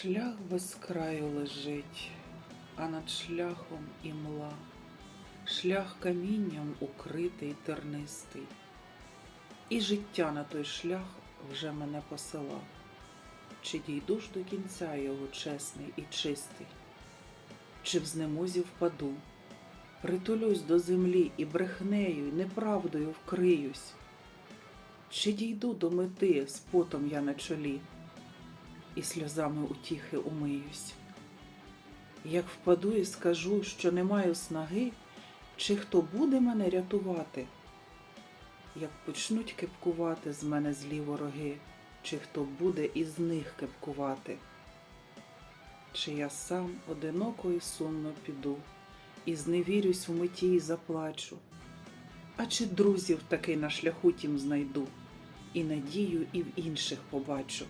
Шлях без краю лежить, а над шляхом імла, шлях камінням укритий тернистий, і життя на той шлях вже мене посила. Чи дійду ж до кінця його чесний і чистий, чи в знемозі впаду, притулюсь до землі і брехнею, і неправдою вкриюсь, чи дійду до мети з потом я на чолі і сльозами утіхи умиюсь. Як впаду і скажу, що не маю снаги, чи хто буде мене рятувати? Як почнуть кепкувати з мене злі вороги, чи хто буде із них кепкувати? Чи я сам одиноко і сумно піду, і зневірюсь в меті і заплачу? А чи друзів таки на шляху тім знайду, і надію і в інших побачу?